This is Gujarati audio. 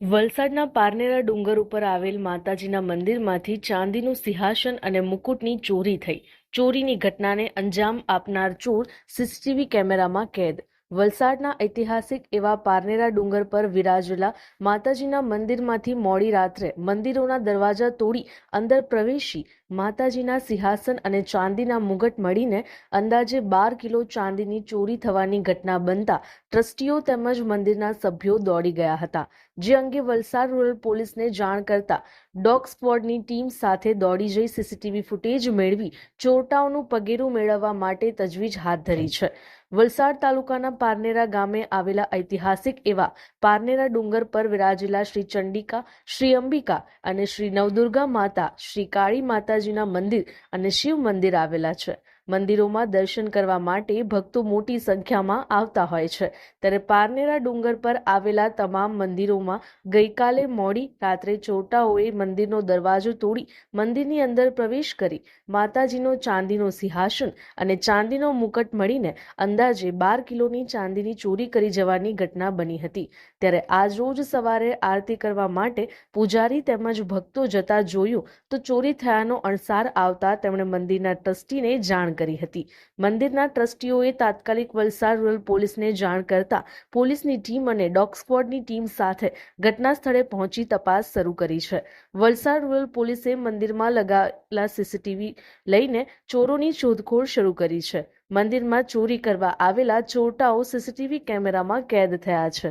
વલસાડના પારનેરા ડુંગર ઉપર આવેલ માતાજીના મંદિરમાંથી ચાંદીનું સિંહાસન અને મુકુટની ચોરી થઈ. ચોરીની ઘટનાને અંજામ આપનાર ચોર સીસીટીવી કેમેરામાં કેદ વલસાડના ઐતિહાસિક એવા પારનેરા ડુંગર પર વિરાજેલા માતાજીના મંદિરમાંથી મોડી રાત્રે મંદિરોના દરવાજા તોડી અંદર પ્રવેશી માતાજીના સિંહાસન અને ચાંદીના મુગટ મળીને અંદાજે બાર કિલો ચાંદીની ચોરી થવાની ઘટના બનતા ટ્રસ્ટીઓ તેમજ મંદિરના સભ્યો દોડી ગયા હતા. જે અંગે વલસાડ રૂરલ પોલીસને જાણ કરતા ડોગ સ્ક્વોડની ટીમ સાથે દોડી જઈ સીસીટીવી ફૂટેજ મેળવી ચોરટાઓનું પગેરું મેળવવા માટે તજવીજ હાથ ધરી છે. વલસાડ તાલુકાના પારનેરા ગામે આવેલા ઐતિહાસિક એવા પારનેરા ડુંગર પર વિરાજેલા શ્રી ચંડિકા, શ્રી અંબિકા અને શ્રી નવદુર્ગા માતા, શ્રી કાળી માતાજીના મંદિર અને શિવ મંદિર આવેલા છે. મંદિરોમાં દર્શન કરવા માટે ભક્તો મોટી સંખ્યામાં આવતા હોય છે. ત્યારે પારનેરા ડુંગર પર આવેલા તમામ મંદિરોમાં ગઈકાલે મોડી રાત્રે ચોટાઓએ મંદિરનો દરવાજો તોડી મંદિરની અંદર પ્રવેશ કરી માતાજીનો ચાંદીનો સિંહાસન અને ચાંદીનો મુકટ મળીને અંદાજે બાર કિલોની ચાંદીની ચોરી કરી જવાની ઘટના બની હતી. ત્યારે આજરોજ સવારે આરતી કરવા માટે પૂજારી તેમજ ભક્તો જતા જોયું તો ચોરી થયાનો અણસાર આવતા તેમણે મંદિરના ટ્રસ્ટીને જાણ કરી હતી. મંદિરના ટ્રસ્ટીઓએ તાત્કાલિક વલસાડ રૂરલ પોલીસને જાણ કરતા પોલીસની ટીમ અને ડોગ સ્ક્વોડની ટીમ સાથે ઘટના સ્થળે પહોંચી તપાસ શરૂ કરી છે. વલસાડ રૂરલ પોલીસે મંદિરમાં લગાવેલા સીસીટીવી લઈને ચોરોની શોધખોળ શરૂ કરી છે. મંદિરમાં ચોરી કરવા આવેલા ચોરટાઓ સીસીટીવી કેમેરામાં કેદ થયા છે.